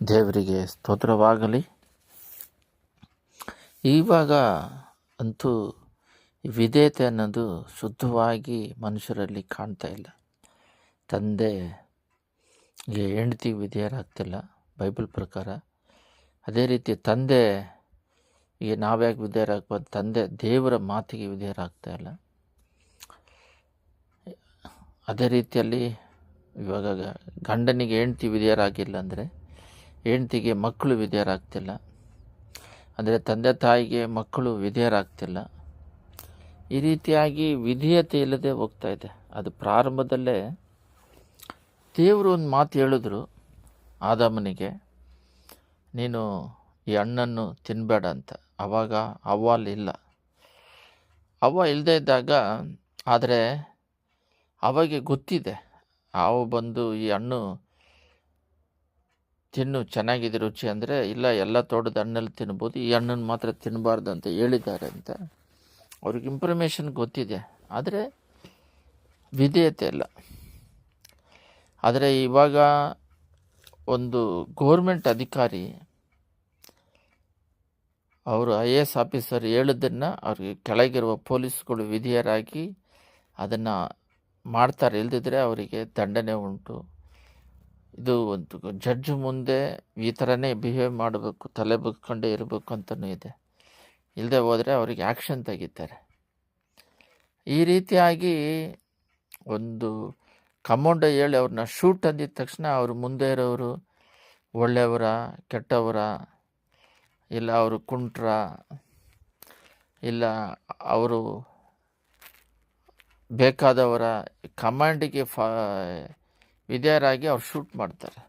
ದೇವರಿಗೆ ಸ್ತೋತ್ರವಾಗಲಿ. ಇವಾಗ ಅಂತೂ ವಿಧೇಯತೆ ಅನ್ನೋದು ಶುದ್ಧವಾಗಿ ಮನುಷ್ಯರಲ್ಲಿ ಕಾಣ್ತಾ ಇಲ್ಲ. ತಂದೆ ಹೆಂಡತಿ ವಿಧೇಯರಾಗ್ತಿಲ್ಲ ಬೈಬಲ್ ಪ್ರಕಾರ. ಅದೇ ರೀತಿ ತಂದೆ, ಈಗ ನಾವ್ಯಾಕೆ ವಿಧೇಯರಾಗ್ಬೋದು ತಂದೆ ದೇವರ ಮಾತಿಗೆ ವಿಧೇಯರಾಗ್ತಾ ಇಲ್ಲ. ಅದೇ ರೀತಿಯಲ್ಲಿ ಇವಾಗ ಗಂಡನಿಗೆ ಹೆಂಡ್ತಿ ವಿಧೇಯರಾಗಿಲ್ಲ ಅಂದರೆ ಹೆಂಡ್ತಿಗೆ ಮಕ್ಕಳು ವಿಧೇಯರಾಗ್ತಿಲ್ಲ ಅಂದರೆ ತಂದೆ ತಾಯಿಗೆ ಮಕ್ಕಳು ವಿಧೇಯರಾಗ್ತಿಲ್ಲ ಈ ರೀತಿಯಾಗಿ ವಿಧೇಯತೆ ಇಲ್ಲದೆ ಹೋಗ್ತಾ ಇದೆ. ಅದು ಪ್ರಾರಂಭದಲ್ಲೇ ದೇವರು ಒಂದು ಮಾತು ಹೇಳಿದ್ರು ಆದಾಮನಿಗೆ, ನೀನು ಈ ಹಣ್ಣನ್ನು ತಿನ್ನಬೇಡ ಅಂತ. ಆವಾಗ ಅವ್ವಲ್ಲಿ ಇಲ್ಲ. ಅವ್ವ ಇಲ್ಲದೆ ಇದ್ದಾಗ, ಆದರೆ ಅವಾಗೆ ಗೊತ್ತಿದೆ. ಹಾವು ಬಂದು ಈ ಹಣ್ಣು ತಿನ್ನು ಚೆನ್ನಾಗಿದೆ ರುಚಿ ಅಂದರೆ, ಇಲ್ಲ, ಎಲ್ಲ ತೋಟದ ಹಣ್ಣಲ್ಲಿ ತಿನ್ಬೋದು, ಈ ಹಣ್ಣನ್ನು ಮಾತ್ರ ತಿನ್ನಬಾರ್ದು ಅಂತ ಹೇಳಿದ್ದಾರೆ ಅಂತ. ಅವ್ರಿಗೆ ಇನ್ಫಾರ್ಮೇಷನ್ ಗೊತ್ತಿದೆ. ಆದರೆ ವಿಧೇಯತೆ ಇಲ್ಲ. ಆದರೆ ಇವಾಗ ಒಂದು ಗೋರ್ಮೆಂಟ್ ಅಧಿಕಾರಿ ಅವರು ಐ ಎ ಎಸ್ ಆಫೀಸರ್ ಹೇಳಿದ್ದನ್ನು ಅವ್ರಿಗೆ ಕೆಳಗಿರುವ ಪೊಲೀಸ್ಗಳು ವಿಧಿಯರಾಗಿ ಅದನ್ನು ಮಾಡ್ತಾರೆ. ಇಲ್ದಿದ್ರೆ ಅವರಿಗೆ ದಂಡನೆ ಉಂಟು. ಇದು ಒಂದು ಜಡ್ಜ್ ಮುಂದೆ ಈ ಥರನೇ ಬಿಹೇವ್ ಮಾಡಬೇಕು, ತಲೆ ಬಗ್ಕೊಂಡೇ ಇರಬೇಕು ಅಂತಲೂ ಇದೆ. ಇಲ್ಲದೆ ಹೋದರೆ ಅವರಿಗೆ ಆ್ಯಕ್ಷನ್ ತೆಗಿತಾರೆ. ಈ ರೀತಿಯಾಗಿ ಒಂದು ಕಮೌಂಡ ಹೇಳಿ ಅವ್ರನ್ನ ಶೂಟ್ ಅಂದಿದ ತಕ್ಷಣ ಅವರು ಮುಂದೆ ಇರೋರು ಒಳ್ಳೆಯವರ, ಕೆಟ್ಟವರ, ಇಲ್ಲ ಅವರು ಕುಂಟ್ರ, ಇಲ್ಲ ಅವರು ಬೇಕಾದವರ ಕಮಾಂಡಿಗೆ ಫಾ ವಿಧೇಯರಾಗಿ ಅವ್ರು ಶೂಟ್ ಮಾಡ್ತಾರೆ.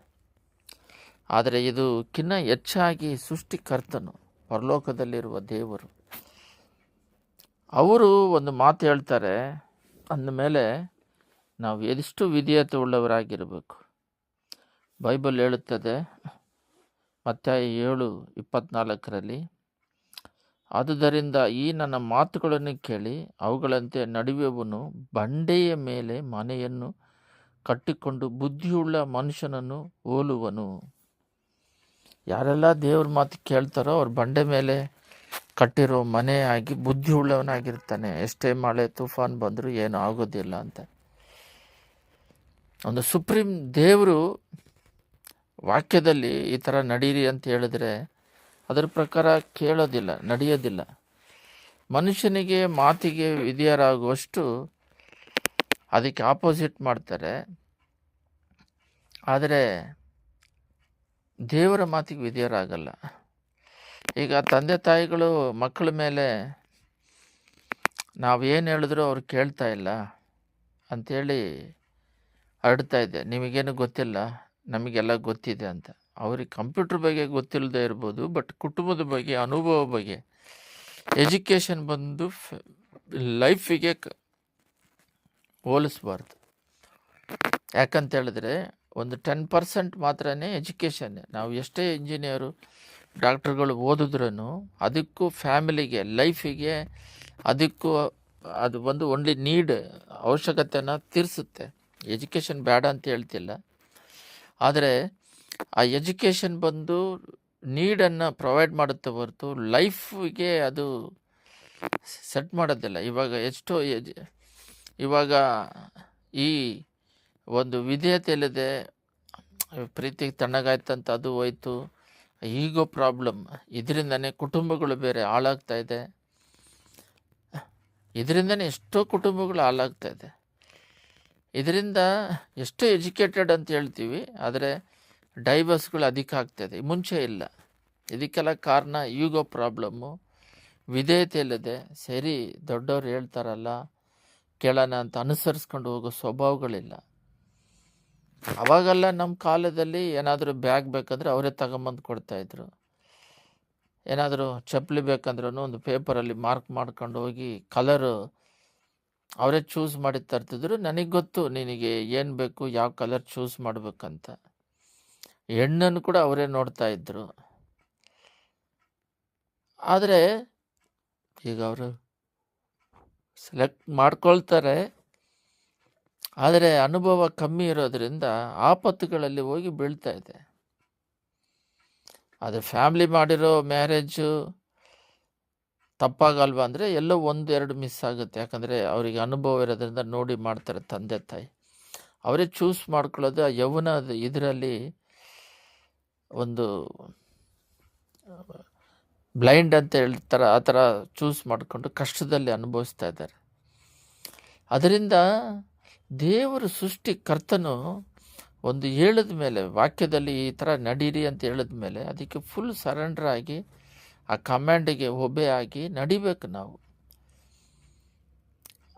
ಆದರೆ ಇದು ಕಿನ್ನ ಹೆಚ್ಚಾಗಿ ಸೃಷ್ಟಿಕರ್ತನು, ಪರಲೋಕದಲ್ಲಿರುವ ದೇವರು. ಅವರು ಒಂದು ಮಾತು ಹೇಳ್ತಾರೆ, ಅಂದಮೇಲೆ ನಾವು ಎಷ್ಟು ವಿಧೇಯತೆ ಉಳ್ಳವರಾಗಿರಬೇಕು. ಬೈಬಲ್ ಹೇಳುತ್ತದೆ ಮತ್ತೆ ಏಳು, ಇಪ್ಪತ್ನಾಲ್ಕರಲ್ಲಿ, ಆದುದರಿಂದ ಈ ನನ್ನ ಮಾತುಗಳನ್ನು ಕೇಳಿ ಅವುಗಳಂತೆ ನಡುವೆವನು ಬಂಡೆಯ ಮೇಲೆ ಮನೆಯನ್ನು ಕಟ್ಟಿಕೊಂಡು ಬುದ್ಧಿಯುಳ್ಳ ಮನುಷ್ಯನನ್ನು ಹೋಲುವನು. ಯಾರೆಲ್ಲ ದೇವ್ರ ಮಾತು ಕೇಳ್ತಾರೋ ಅವ್ರ ಬಂಡೆ ಮೇಲೆ ಕಟ್ಟಿರೋ ಮನೆ ಆಗಿ ಬುದ್ಧಿ ಉಳ್ಳವನಾಗಿರ್ತಾನೆ ಎಷ್ಟೇ ಮಳೆ ತುಫಾನ್ ಬಂದರೂ ಏನೂ ಆಗೋದಿಲ್ಲ ಅಂತ. ಒಂದು ಸುಪ್ರೀಂ ದೇವರು ವಾಕ್ಯದಲ್ಲಿ ಈ ಥರ ನಡೀರಿ ಅಂತ ಹೇಳಿದ್ರೆ ಅದರ ಪ್ರಕಾರ ಕೇಳೋದಿಲ್ಲ, ನಡೆಯೋದಿಲ್ಲ. ಮನುಷ್ಯನಿಗೆ ಮಾತಿಗೆ ವಿಧಿಯರಾಗುವಷ್ಟು ಅದಕ್ಕೆ ಆಪೋಸಿಟ್ ಮಾಡ್ತಾರೆ. ಆದರೆ ದೇವರ ಮಾತಿಗೆ ವಿಧಿಯರಾಗಲ್ಲ. ಈಗ ತಂದೆ ತಾಯಿಗಳು ಮಕ್ಕಳ ಮೇಲೆ ನಾವು ಏನು ಹೇಳಿದ್ರು ಅವ್ರು ಕೇಳ್ತಾ ಇಲ್ಲ ಅಂಥೇಳಿ ಹರಡ್ತಾ ಇದೆ ನಿಮಗೇನು ಗೊತ್ತಿಲ್ಲ, ನಮಗೆಲ್ಲ ಗೊತ್ತಿದೆ ಅಂತ. ಅವ್ರಿಗೆ ಕಂಪ್ಯೂಟರ್ ಬಗ್ಗೆ ಗೊತ್ತಿಲ್ಲದೆ ಇರ್ಬೋದು, ಬಟ್ ಕುಟುಂಬದ ಬಗ್ಗೆ ಅನುಭವ ಬಗ್ಗೆ, ಎಜುಕೇಷನ್ ಬಂದು ಲೈಫಿಗೆ ಹೋಲಿಸ್ಬಾರ್ದು. ಯಾಕಂತ ಹೇಳಿದ್ರೆ ಒಂದು ಟೆನ್ ಪರ್ಸೆಂಟ್ ಮಾತ್ರನೇ ಎಜುಕೇಷನ್ ನಾವು ಎಷ್ಟೇ ಇಂಜಿನಿಯರು ಡಾಕ್ಟ್ರುಗಳು ಓದಿದ್ರೂ ಅದಕ್ಕೂ ಫ್ಯಾಮಿಲಿಗೆ ಲೈಫಿಗೆ ಅದಕ್ಕೂ ಅದು ಒಂದು ಓನ್ಲಿ ನೀಡ್ ಅವಶ್ಯಕತೆನ ತೀರಿಸುತ್ತೆ. ಎಜುಕೇಷನ್ ಬೇಡ ಅಂತ ಹೇಳ್ತಿಲ್ಲ. ಆದರೆ ಆ ಎಜುಕೇಷನ್ ಬಂದು ನೀಡನ್ನು ಪ್ರೊವೈಡ್ ಮಾಡುತ್ತೆ ಹೊರತು ಲೈಫಿಗೆ ಅದು ಸೆಟ್ ಮಾಡೋದಿಲ್ಲ. ಇವಾಗ ಎಷ್ಟೋ ಎಜ್ ಇವಾಗ ಈ ಒಂದು ವಿಧೇಯತೆ ಇಲ್ಲದೆ ಪ್ರೀತಿಗೆ ತಣ್ಣಗಾಯ್ತಂತ ಅದು ಹೋಯ್ತು. Ego problem. ಇದರಿಂದನೇ ಕುಟುಂಬಗಳು ಬೇರೆ ಹಾಳಾಗ್ತಾ ಇದೆ. ಇದರಿಂದನೇ ಎಷ್ಟೋ ಕುಟುಂಬಗಳು ಹಾಳಾಗ್ತಾ ಇದೆ. ಇದರಿಂದ ಎಷ್ಟು ಎಜುಕೇಟೆಡ್ ಅಂತ ಹೇಳ್ತೀವಿ, ಆದರೆ ಡೈವರ್ಸ್ಗಳು ಅಧಿಕ ಆಗ್ತಾಯಿದೆ ಮುಂಚೆ ಇಲ್ಲ. ಇದಕ್ಕೆಲ್ಲ ಕಾರಣ ಈಗೋ ಪ್ರಾಬ್ಲಮ್ಮು ವಿಧೇಯತೆ ಇಲ್ಲದೆ, ಸರಿ, ದೊಡ್ಡವ್ರು ಹೇಳ್ತಾರಲ್ಲ, ಕೇಳೋಣ ಅಂತ ಅನುಸರಿಸ್ಕೊಂಡು ಹೋಗೋ ಸ್ವಭಾವಗಳಿಲ್ಲ. ಅವಾಗೆಲ್ಲ ನಮ್ಮ ಕಾಲದಲ್ಲಿ ಏನಾದರೂ ಬ್ಯಾಗ್ ಬೇಕಂದ್ರೆ ಅವರೇ ತಗೊಂಬಂದು ಕೊಡ್ತಾಯಿದ್ರು ಏನಾದರೂ ಚಪ್ಪಲಿ ಬೇಕಂದ್ರೂ ಒಂದು ಪೇಪರಲ್ಲಿ ಮಾರ್ಕ್ ಮಾಡ್ಕೊಂಡು ಹೋಗಿ ಕಲರು ಅವರೇ ಚೂಸ್ ಮಾಡಿ ತರ್ತಿದ್ರು. ನನಗೆ ಗೊತ್ತು ನಿನಗೆ ಏನು ಬೇಕು, ಯಾವ ಕಲರ್ ಚೂಸ್ ಮಾಡಬೇಕಂತ. ಹೆಣ್ಣನ್ನು ಕೂಡ ಅವರೇ ನೋಡ್ತಾ ಇದ್ದರು ಆದರೆ ಈಗ ಅವರು ಸೆಲೆಕ್ಟ್ ಮಾಡ್ಕೊಳ್ತಾರೆ. ಆದರೆ ಅನುಭವ ಕಮ್ಮಿ ಇರೋದರಿಂದ ಆಪತ್ತುಗಳಲ್ಲಿ ಹೋಗಿ ಬೀಳ್ತಾ ಇದೆ. ಅದು ಫ್ಯಾಮ್ಲಿ ಮಾಡಿರೋ ಮ್ಯಾರೇಜು ತಪ್ಪಾಗಲ್ವಾ ಅಂದರೆ ಎಲ್ಲೋ ಒಂದು ಎರಡು ಮಿಸ್ ಆಗುತ್ತೆ. ಯಾಕಂದರೆ ಅವರಿಗೆ ಅನುಭವ ಇರೋದ್ರಿಂದ ನೋಡಿ ಮಾಡ್ತಾರೆ ತಂದೆ ತಾಯಿ. ಅವರೇ ಚೂಸ್ ಮಾಡ್ಕೊಳ್ಳೋದು ಆ ಯೌವನ ಇದರಲ್ಲಿ ಒಂದು ಬ್ಲೈಂಡ್ ಅಂತ ಹೇಳ್ತಾರೆ, ಆ ಥರ ಚೂಸ್ ಮಾಡಿಕೊಂಡು ಕಷ್ಟದಲ್ಲಿ ಅನುಭವಿಸ್ತಾ ಇದ್ದಾರೆ. ಅದರಿಂದ ದೇವರು ಸೃಷ್ಟಿಕರ್ತನು ಒಂದು ಹೇಳಿದ ಮೇಲೆ, ವಾಕ್ಯದಲ್ಲಿ ಈ ಥರ ನಡೀರಿ ಅಂತ ಹೇಳಿದ ಮೇಲೆ ಅದಕ್ಕೆ ಫುಲ್ ಸರೆಂಡರ್ ಆಗಿ ಆ ಕಮ್ಯಾಂಡಿಗೆ ಒಬೆ ಆಗಿ ನಡಿಬೇಕು ನಾವು.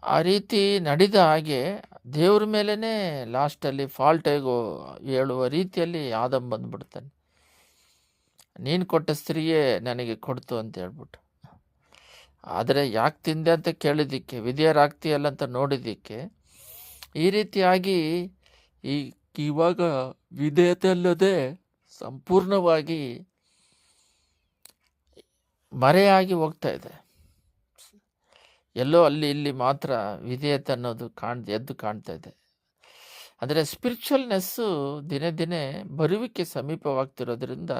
ಆ ರೀತಿ ನಡೆದ ಹಾಗೆ ದೇವ್ರ ಮೇಲೇ ಲಾಸ್ಟಲ್ಲಿ ಫಾಲ್ಟೇಗೋ ಹೇಳುವ ರೀತಿಯಲ್ಲಿ ಆದಮ್ ಬಂದ್ಬಿಡ್ತಾನೆ. ನೀನು ಕೊಟ್ಟ ಸ್ತ್ರೀಯೇ ನನಗೆ ಕೊಡ್ತು ಅಂತ ಹೇಳ್ಬಿಟ್ಟು. ಆದರೆ ಯಾಕೆ ತಿಂದೆ ಅಂತ ಕೇಳಿದ್ದಕ್ಕೆ, ವಿಧಿಯರಾಗ್ತೀಯಲ್ಲ ಅಂತ ನೋಡಿದ್ದಕ್ಕೆ ಈ ರೀತಿಯಾಗಿ ಈ ಇವಾಗ ವಿಧೇಯತೆ ಅಲ್ಲದೆ ಸಂಪೂರ್ಣವಾಗಿ ಮರೆಯಾಗಿ ಹೋಗ್ತಾ ಇದೆ. ಎಲ್ಲೋ ಅಲ್ಲಿ ಇಲ್ಲಿ ಮಾತ್ರ ವಿಧೇಯತೆ ಅನ್ನೋದು ಕಾಣ್, ಎದ್ದು ಕಾಣ್ತಾ ಇದೆ. ಅಂದರೆ ಸ್ಪಿರಿಚುವಲ್ನೆಸ್ಸು ದಿನೇ ದಿನೇ ಬರುವಿಕೆ ಸಮೀಪವಾಗ್ತಿರೋದ್ರಿಂದ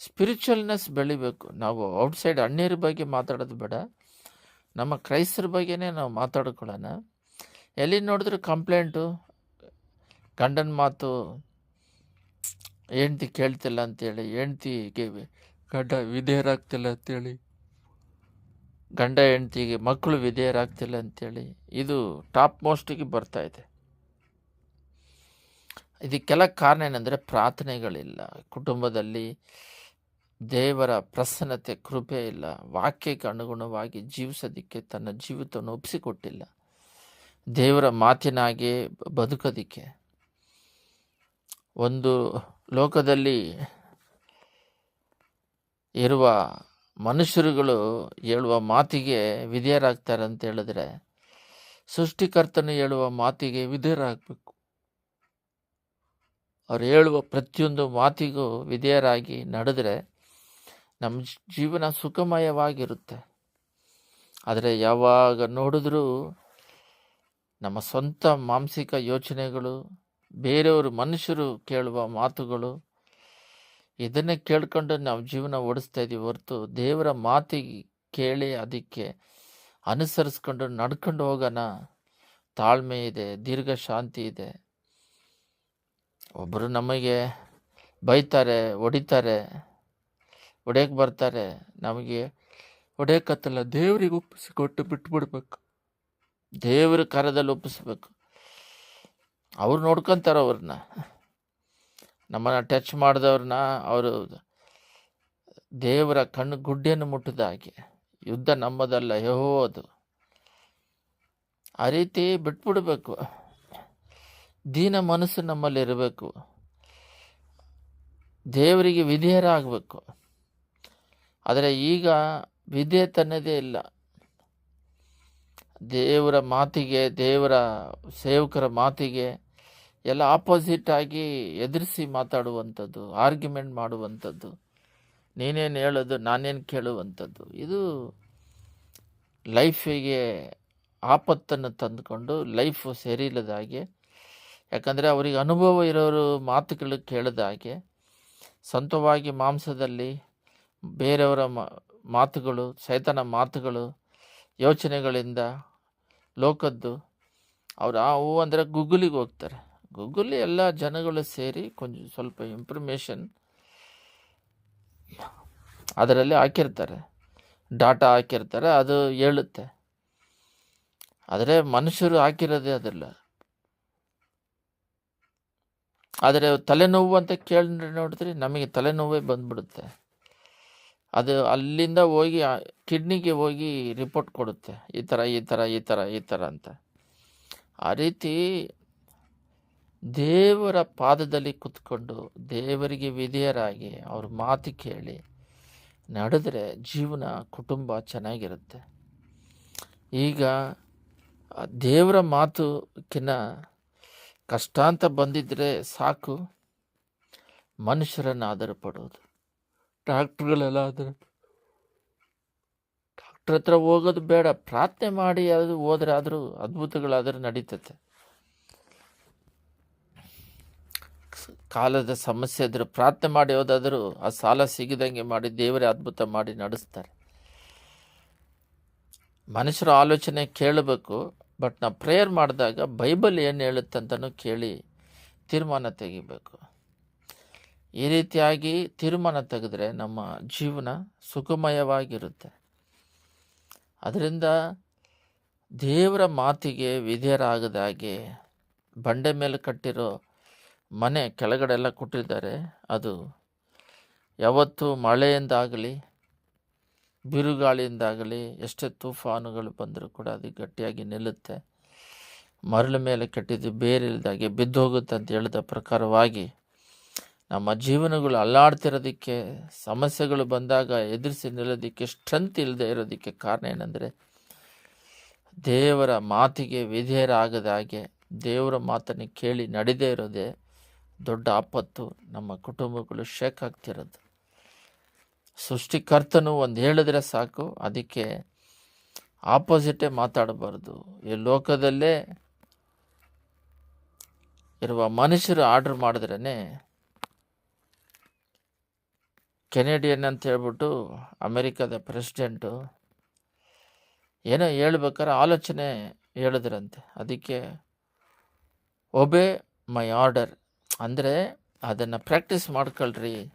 ಸ್ಪಿರಿಚುವಲ್ನೆಸ್ ಬೆಳಿಬೇಕು. ನಾವು ಔಟ್ಸೈಡ್ ಅಣ್ಣೀರ ಬಗ್ಗೆ ಮಾತಾಡೋದು ಬೇಡ. ನಮ್ಮ ಕ್ರೈಸ್ತರ ಬಗ್ಗೆನೇ ನಾವು ಮಾತಾಡ್ಕೊಳ್ಳೋಣ. ಎಲ್ಲಿ ನೋಡಿದ್ರು ಕಂಪ್ಲೇಂಟು? ಗಂಡನ ಮಾತು ಹೆಂಡ್ತಿ ಕೇಳ್ತಿಲ್ಲ ಅಂತೇಳಿ, ಹೆಂಡ್ತಿಗೆ ಗಂಡ ವಿಧೇಯರಾಗ್ತಿಲ್ಲ ಅಂತೇಳಿ, ಗಂಡ ಹೆಂಡ್ತಿಗೆ ಮಕ್ಕಳು ವಿಧೇಯರಾಗ್ತಿಲ್ಲ ಅಂತೇಳಿ, ಇದು ಟಾಪ್ ಮೋಸ್ಟಿಗೆ ಬರ್ತಾ ಇದೆ. ಇದಕ್ಕೆಲ್ಲ ಕಾರಣ ಏನಂದರೆ ಪ್ರಾರ್ಥನೆಗಳಿಲ್ಲ. ಕುಟುಂಬದಲ್ಲಿ ದೇವರ ಪ್ರಸನ್ನತೆ, ಕೃಪೆ ಇಲ್ಲ. ವಾಕ್ಯಕ್ಕೆ ಅನುಗುಣವಾಗಿ ಜೀವಿಸೋದಕ್ಕೆ ತನ್ನ ಜೀವಿತವನ್ನು ಒಪ್ಪಿಸಿಕೊಟ್ಟಿಲ್ಲ. ದೇವರ ಮಾತಿನಾಗೆ ಬದುಕೋದಿಕ್ಕೆ. ಒಂದು ಲೋಕದಲ್ಲಿ ಇರುವ ಮನುಷ್ಯರುಗಳು ಹೇಳುವ ಮಾತಿಗೆ ವಿಧೇಯರಾಗ್ತಾರೆ ಅಂತ ಹೇಳಿದ್ರೆ, ಸೃಷ್ಟಿಕರ್ತನು ಹೇಳುವ ಮಾತಿಗೆ ವಿಧೇಯರಾಗಬೇಕು. ಅವ್ರು ಹೇಳುವ ಪ್ರತಿಯೊಂದು ಮಾತಿಗೂ ವಿಧೇಯರಾಗಿ ನಡೆದ್ರೆ ನಮ್ಮ ಜೀವನ ಸುಖಮಯವಾಗಿರುತ್ತೆ. ಆದರೆ ಯಾವಾಗ ನೋಡಿದ್ರೂ ನಮ್ಮ ಸ್ವಂತ ಮಾನಸಿಕ ಯೋಚನೆಗಳು, ಬೇರೆಯವರು ಮನುಷ್ಯರು ಕೇಳುವ ಮಾತುಗಳು, ಇದನ್ನೇ ಕೇಳ್ಕೊಂಡು ನಾವು ಜೀವನ ಓಡಿಸ್ತಾ ಇದ್ದೀವಿ ಹೊರತು ದೇವರ ಮಾತಿಗೆ ಕೇಳಿ ಅದಕ್ಕೆ ಅನುಸರಿಸ್ಕೊಂಡು ನಡ್ಕೊಂಡು ಹೋಗೋಣ. ತಾಳ್ಮೆ ಇದೆ, ದೀರ್ಘ ಶಾಂತಿ ಇದೆ. ಒಬ್ಬರು ನಮಗೆ ಬೈತಾರೆ, ಹೊಡಿತಾರೆ ಹೊಡೆಯಕ್ಕೆ ಬರ್ತಾರೆ. ನಮಗೆ ಹೊಡೆಯೋಕ್ಕತ್ತಲ್ಲ ದೇವರಿಗೆ ಒಪ್ಪಿಸಿ ಕೊಟ್ಟು ಬಿಟ್ಬಿಡ್ಬೇಕು. ದೇವ್ರ ಕರದಲ್ಲಿ ಒಪ್ಪಿಸ್ಬೇಕು. ಅವ್ರು ನೋಡ್ಕೊತಾರೆ ಅವ್ರನ್ನ. ನಮ್ಮನ್ನು ಟಚ್ ಮಾಡಿದವ್ರನ್ನ ಅವರು ದೇವರ ಕಣ್ಣು ಗುಡ್ಡೆಯನ್ನು ಮುಟ್ಟಿದ ಹಾಗೆ. ಯುದ್ಧ ನಮ್ಮದಲ್ಲ ಯಹೋದು ಆ ರೀತಿ ಬಿಟ್ಬಿಡ್ಬೇಕು. ದೀನ ಮನಸ್ಸು ನಮ್ಮಲ್ಲಿ ಇರಬೇಕು. ದೇವರಿಗೆ ವಿಧೇಯರಾಗಬೇಕು. ಆದರೆ ಈಗ ವಿಧೇಯತನ್ನದೇ ಇಲ್ಲ. ದೇವರ ಮಾತಿಗೆ, ದೇವರ ಸೇವಕರ ಮಾತಿಗೆ ಎಲ್ಲ ಆಪೋಸಿಟ್ ಆಗಿ ಎದುರಿಸಿ ಮಾತಾಡುವಂಥದ್ದು ಆರ್ಗ್ಯುಮೆಂಟ್ ಮಾಡುವಂಥದ್ದು. ನೀನೇನು ಹೇಳೋದು, ನಾನೇನು ಕೇಳುವಂಥದ್ದು. ಇದು ಲೈಫಿಗೆ ಆಪತ್ತನ್ನು ತಂದುಕೊಂಡು ಲೈಫು ಸರಿಯಿಲ್ಲದ ಹಾಗೆ, ಯಾಕಂದರೆ ಅವರಿಗೆ ಅನುಭವ ಇರೋರು ಮಾತುಗಳು ಕೇಳಿದ ಹಾಗೆ, ಸ್ವಂತವಾಗಿ ಮಾಂಸದಲ್ಲಿ ಬೇರೆಯವರ ಮಾತುಗಳು, ಸೈತನ ಮಾತುಗಳು, ಯೋಚನೆಗಳಿಂದ ಲೋಕದ್ದು. ಅವ್ರು ಆ ಹೂ ಅಂದರೆ ಗೂಗಲಿಗೆ ಹೋಗ್ತಾರೆ. ಗೂಗಲ್ ಎಲ್ಲ ಜನಗಳು ಸೇರಿ ಕೊಂಚ ಸ್ವಲ್ಪ ಇಂಪ್ರಮೇಷನ್ ಅದರಲ್ಲಿ ಹಾಕಿರ್ತಾರೆ. ಡಾಟಾ ಹಾಕಿರ್ತಾರೆ, ಅದು ಹೇಳುತ್ತೆ. ಆದರೆ ಮನುಷ್ಯರು ಹಾಕಿರೋದೇ ಅದಲ್ಲ. ಆದರೆ ತಲೆನೋವು ಅಂತ ಕೇಳಿ ನೋಡಿದ್ರೆ ನಮಗೆ ತಲೆನೋವೇ ಬಂದ್ಬಿಡುತ್ತೆ. ಅದು ಅಲ್ಲಿಂದ ಹೋಗಿ ಕಿಡ್ನಿಗೆ ಹೋಗಿ ರಿಪೋರ್ಟ್ ಕೊಡುತ್ತೆ. ಈ ಥರ ಈ ಥರ ಈ ಥರ ಈ ಥರ ಅಂತ. ಆ ರೀತಿ ದೇವರ ಪಾದದಲ್ಲಿ ಕುತ್ಕೊಂಡು ದೇವರಿಗೆ ವಿಧೇಯರಾಗಿ ಅವ್ರ ಮಾತು ಕೇಳಿ ನಡೆದರೆ ಜೀವನ, ಕುಟುಂಬ ಚೆನ್ನಾಗಿರುತ್ತೆ. ಈಗ ದೇವರ ಮಾತುಕಿನ್ನ ಕಷ್ಟ ಅಂತ ಬಂದಿದ್ದರೆ ಸಾಕು. ಮನುಷ್ಯರನ್ನು ಆಧಾರ ಪಡೋದು. ಡಾಕ್ಟ್ರುಗಳೆಲ್ಲ ಆದರೆ ಡಾಕ್ಟ್ರ್ ಹತ್ರ ಹೋಗೋದು ಬೇಡ. ಪ್ರಾರ್ಥನೆ ಮಾಡಿ ಅದು ಹೋದ್ರೆ ಆದರೂ ಅದ್ಭುತಗಳಾದರೂ ನಡೀತತೆ. ಕಾಲದ ಸಮಸ್ಯೆ ಇದ್ರೆ ಪ್ರಾರ್ಥನೆ ಮಾಡಿ ಹೋದಾದರೂ ಆ ಸಾಲ ಸಿಗದಂಗೆ ಮಾಡಿ ದೇವರೇ ಅದ್ಭುತ ಮಾಡಿ ನಡೆಸ್ತಾರೆ. ಮನುಷ್ಯರ ಆಲೋಚನೆ ಕೇಳಬೇಕು, ಬಟ್ ನಾವು ಪ್ರೇಯರ್ ಮಾಡಿದಾಗ ಬೈಬಲ್ ಏನು ಹೇಳುತ್ತಂತನೂ ಕೇಳಿ ತೀರ್ಮಾನ ತೆಗಿಬೇಕು. ಈ ರೀತಿಯಾಗಿ ತೀರ್ಮಾನ ತೆಗೆದ್ರೆ ನಮ್ಮ ಜೀವನ ಸುಖಮಯವಾಗಿರುತ್ತೆ ಅದರಿಂದ ದೇವರ ಮಾತಿಗೆ ವಿಧೇಯರಾಗದ ಹಾಗೆ ಬಂಡೆ ಮೇಲೆ ಕಟ್ಟಿರೋ ಮನೆ ಕೆಳಗಡೆ ಎಲ್ಲ ಕೊಟ್ಟಿದ್ದಾರೆ. ಅದು ಯಾವತ್ತೂ ಮಳೆಯಿಂದಾಗಲಿ, ಬಿರುಗಾಳಿಯಿಂದಾಗಲಿ ಎಷ್ಟೇ ತೂಫಾನುಗಳು ಬಂದರೂ ಕೂಡ ಅದು ಗಟ್ಟಿಯಾಗಿ ನಿಲ್ಲುತ್ತೆ. ಮರಳ ಮೇಲೆ ಕಟ್ಟಿದ್ದು ಬೇರಿಲ್ದಾಗೆ ಬಿದ್ದೋಗುತ್ತೆ ಅಂತ ಹೇಳಿದ ಪ್ರಕಾರವಾಗಿ ನಮ್ಮ ಜೀವನಗಳು ಅಲ್ಲಾಡ್ತಿರೋದಕ್ಕೆ, ಸಮಸ್ಯೆಗಳು ಬಂದಾಗ ಎದುರಿಸಿ ನಿಲ್ಲೋದಕ್ಕೆ, ಸ್ಟ್ರೆಂತ್ ಇಲ್ಲದೆ ಇರೋದಕ್ಕೆ ಕಾರಣ ಏನಂದರೆ, ದೇವರ ಮಾತಿಗೆ ವಿಧೇಯರಾಗದ ಹಾಗೆ ದೇವರ ಮಾತನ್ನು ಕೇಳಿ ನಡೆದೇ ಇರೋದೇ ದೊಡ್ಡ ಆಪತ್ತು. ನಮ್ಮ ಕುಟುಂಬಗಳು ಶೇಕ್ ಆಗ್ತಿರೋದು. ಸೃಷ್ಟಿಕರ್ತನು ಒಂದು ಹೇಳಿದ್ರೆ ಸಾಕು, ಅದಕ್ಕೆ ಆಪೋಸಿಟೇ ಮಾತಾಡಬಾರ್ದು. ಈ ಲೋಕದಲ್ಲೇ ಇರುವ ಮನುಷ್ಯರು ಆರ್ಡರ್ ಮಾಡಿದ್ರೇ ಕೆನೆಡಿಯನ್ ಅಂತ ಹೇಳ್ಬಿಟ್ಟು ಅಮೇರಿಕಾದ ಪ್ರೆಸಿಡೆಂಟು ಏನೋ ಹೇಳ್ಬೇಕಾದ್ರೆ ಆಲೋಚನೆ ಹೇಳಿದ್ರಂತೆ. ಅದಕ್ಕೆ ಒಬೆ ಮೈ ಆರ್ಡರ್. ಅಂದರೆ ಅದನ್ನು ಪ್ರಾಕ್ಟೀಸ್ ಮಾಡ್ಕೊಳ್ರಿ.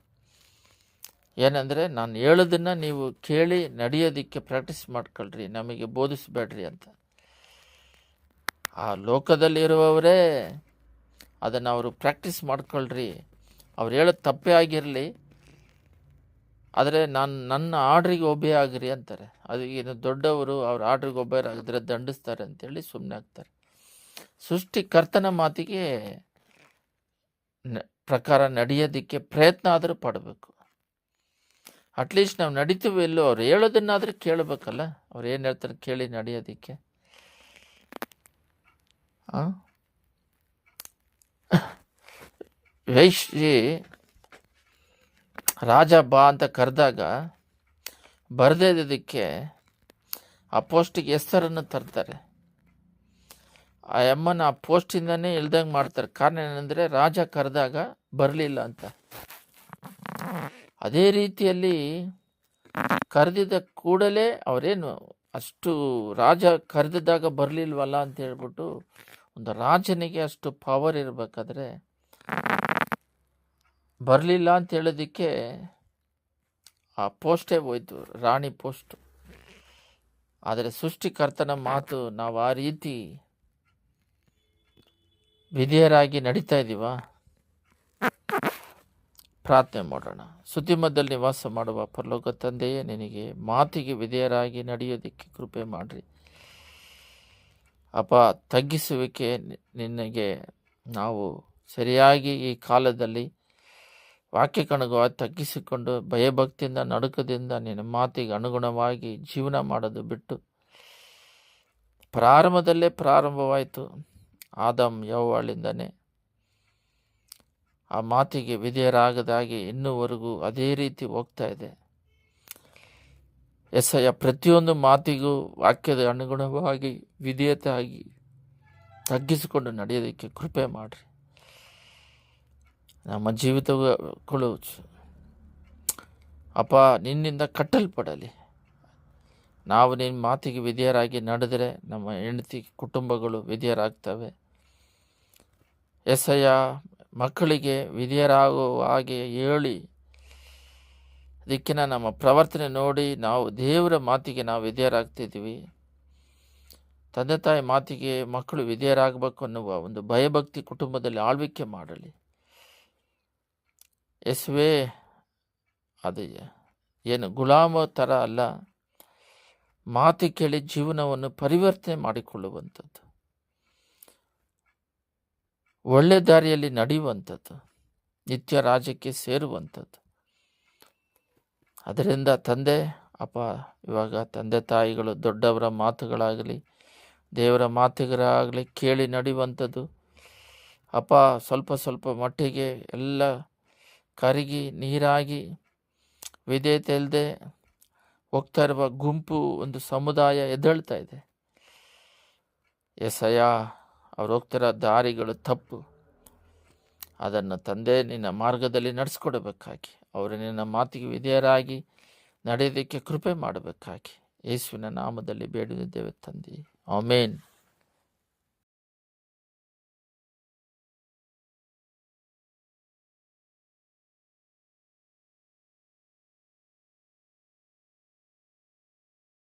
ಏನಂದರೆ ನಾನು ಹೇಳೋದನ್ನು ನೀವು ಕೇಳಿ ನಡೆಯೋದಕ್ಕೆ ಪ್ರಾಕ್ಟೀಸ್ ಮಾಡ್ಕೊಳ್ರಿ. ನಮಗೆ ಬೋಧಿಸಬೇಡ್ರಿ ಅಂತ. ಆ ಲೋಕದಲ್ಲಿರುವವರೇ ಅದನ್ನು ಅವರು ಪ್ರಾಕ್ಟೀಸ್ ಮಾಡ್ಕೊಳ್ರಿ. ಅವ್ರು ಹೇಳೋದು ತಪ್ಪೇ ಆಗಿರಲಿ. ಆದರೆ ನಾನು ನನ್ನ ಆರ್ಡ್ರಿಗೆ ಒಬ್ಬೆ ಆಗಿರಿ ಅಂತಾರೆ. ಅದು ಏನು ದೊಡ್ಡವರು ಅವ್ರ ಆರ್ಡ್ರಿಗೆ ಒಬ್ಬೆ ಆಗಿದ್ರೆ ದಂಡಿಸ್ತಾರೆ ಅಂತೇಳಿ ಸುಮ್ಮನೆ ಆಗ್ತಾರೆ. ಸೃಷ್ಟಿಕರ್ತನ ಮಾತಿಗೆ ನ- ಪ್ರಕಾರ ನಡೆಯೋದಕ್ಕೆ ಪ್ರಯತ್ನ ಆದರೂ ಪಡಬೇಕು. ಅಟ್ಲೀಸ್ಟ್ ನಾವು ನಡೀತೀವಿ ಇಲ್ಲೋ ಅವ್ರು ಹೇಳೋದನ್ನಾದರೂ ಕೇಳಬೇಕಲ್ಲ. ಅವ್ರು ಏನು ಹೇಳ್ತಾರೆ ಕೇಳಿ ನಡೆಯೋದಕ್ಕೆ. ವೈಶ್ಯಿ ರಾಜ ಬಾ ಅಂತ ಕರೆದಾಗ ಬರದೇ ಇದ್ದಕ್ಕೆ ಆ ಪೋಸ್ಟಿಗೆ ಹೆಸರನ್ನು ತರ್ತಾರೆ. ಆ ಅಮ್ಮನ ಆ ಪೋಸ್ಟಿಂದನೇ ಇಳ್ದಂಗೆ ಮಾಡ್ತಾರೆ. ಕಾರಣ ಏನಂದರೆ ರಾಜ ಕರೆದಾಗ ಬರಲಿಲ್ಲ ಅಂತ. ಅದೇ ರೀತಿಯಲ್ಲಿ ಕರೆದಿದ್ದ ಕೂಡಲೇ ಅವರೇನು ಅಷ್ಟು ರಾಜ ಕರೆದಿದ್ದಾಗ ಬರಲಿಲ್ವಲ್ಲ ಅಂತ ಹೇಳ್ಬಿಟ್ಟು ಒಂದು ರಾಜನಿಗೆ ಅಷ್ಟು ಪವರ್ ಇರಬೇಕಾದ್ರೆ ಬರಲಿಲ್ಲ ಅಂತ ಹೇಳೋದಕ್ಕೆ ಆ ಪೋಸ್ಟೇ ಹೋಯ್ತು, ರಾಣಿ ಪೋಸ್ಟ್. ಆದರೆ ಸೃಷ್ಟಿಕರ್ತನ ಮಾತು ನಾವು ಆ ರೀತಿ ವಿಧೇಯರಾಗಿ ನಡೀತಾ ಇದ್ದೀವ ಪ್ರಾರ್ಥನೆ ಮಾಡೋಣ. ಸುದ್ದಿಮದಲ್ಲಿ ನಿವಾಸ ಮಾಡುವ ಪರಲೋಕ ತಂದೆಯೇ ನಿನಗೆ ಮಾತಿಗೆ ವಿಧೇಯರಾಗಿ ನಡೆಯೋದಕ್ಕೆ ಕೃಪೆ ಮಾಡಿರಿ. ಅಪ, ತಗ್ಗಿಸುವಿಕೆ ನಿನಗೆ ನಾವು ಸರಿಯಾಗಿ ಈ ಕಾಲದಲ್ಲಿ ವಾಕ್ಯಕ್ಕನುಗುವಾಗಿ ತಗ್ಗಿಸಿಕೊಂಡು ಭಯಭಕ್ತಿಯಿಂದ ನಡುಕದಿಂದ ನಿನ್ನ ಮಾತಿಗೆ ಅನುಗುಣವಾಗಿ ಜೀವನ ಮಾಡೋದು ಬಿಟ್ಟು ಪ್ರಾರಂಭದಲ್ಲೇ ಪ್ರಾರಂಭವಾಯಿತು. ಆದಮ್ ಯೌವಾಳಿಂದನೇ, ಆ ಮಾತಿಗೆ ವಿಧೇಯರಾಗದಾಗಿ ಇನ್ನೂವರೆಗೂ ಅದೇ ರೀತಿ ಹೋಗ್ತಾ ಇದೆ. ಎಸ್ಸಯ್ಯ ಪ್ರತಿಯೊಂದು ಮಾತಿಗೂ ವಾಕ್ಯದ ಅನುಗುಣವಾಗಿ ವಿಧೇಯತೆ ಆಗಿ ತಗ್ಗಿಸಿಕೊಂಡು ನಡೆಯೋದಕ್ಕೆ ಕೃಪೆ ಮಾಡಿರಿ. ನಮ್ಮ ಜೀವಿತಗಳು ಅಪ್ಪ, ನಿನ್ನಿಂದ ಕಟ್ಟಲ್ಪಡಲಿ. ನಾವು ನಿನ್ನ ಮಾತಿಗೆ ವಿಧೇಯರಾಗಿ ನಡೆದರೆ ನಮ್ಮ ಹೆಂಡತಿ ಕುಟುಂಬಗಳು ವಿಧೇಯರಾಗ್ತವೆ. ಎಸ್ಸಯ್ಯ ಮಕ್ಕಳಿಗೆ ವಿಧೇಯರಾಗುವ ಹಾಗೆ ಹೇಳಿ ದಿಕ್ಕಿನ ನಮ್ಮ ಪ್ರವರ್ತನೆ ನೋಡಿ ನಾವು ದೇವರ ಮಾತಿಗೆ ನಾವು ವಿಧೇಯರಾಗ್ತಿದ್ದೀವಿ. ತಂದೆ ತಾಯಿ ಮಾತಿಗೆ ಮಕ್ಕಳು ವಿಧೇಯರಾಗಬೇಕು ಅನ್ನುವ ಒಂದು ಭಯಭಕ್ತಿ ಕುಟುಂಬದಲ್ಲಿ ಆಳ್ವಿಕೆ ಮಾಡಲಿ. ಎಸ್ವೇ ಅದು ಏನು ಗುಲಾಮ ಥರ ಅಲ್ಲ, ಮಾತು ಕೇಳಿ ಜೀವನವನ್ನು ಪರಿವರ್ತನೆ ಮಾಡಿಕೊಳ್ಳುವಂಥದ್ದು. ಒಳ್ಳೆ ದಾರಿಯಲ್ಲಿ ನಡೆಯುವಂಥದ್ದು, ನಿತ್ಯ ರಾಜ್ಯಕ್ಕೆ ಸೇರುವಂಥದ್ದು. ಅದರಿಂದ ತಂದೆ, ಅಪ್ಪ, ಇವಾಗ ತಂದೆ ತಾಯಿಗಳು ದೊಡ್ಡವರ ಮಾತುಗಳಾಗಲಿ, ದೇವರ ಮಾತುಗಳಾಗಲಿ ಕೇಳಿ ನಡೆಯುವಂಥದ್ದು. ಅಪ್ಪ ಸ್ವಲ್ಪ ಸ್ವಲ್ಪ ಮಟ್ಟಿಗೆ ಎಲ್ಲ ಕರಗಿ ನೀರಾಗಿ ವಿಧೇಯತೆಯಲ್ಲದೆ ಹೋಗ್ತಾ ಇರುವ ಗುಂಪು ಒಂದು ಸಮುದಾಯ ಎದ್ದೇಳ್ತಾ ಇದೆ. ಎಸಯ ಅವ್ರು ಹೋಗ್ತಿರೋ ದಾರಿಗಳು ತಪ್ಪು. ಅದನ್ನು ತಂದೆ ನಿನ್ನ ಮಾರ್ಗದಲ್ಲಿ ನಡೆಸ್ಕೊಡಬೇಕಾಗಿ, ಅವರು ನಿನ್ನ ಮಾತಿಗೆ ವಿಧೇಯರಾಗಿ ನಡೆಯೋದಕ್ಕೆ ಕೃಪೆ ಮಾಡಬೇಕಾಗಿ. ಯೇಸುವಿನ ನಾಮದಲ್ಲಿ ಬೇಡಿದ್ದೇವೆ ತಂದೆ. ಆಮೇನ್.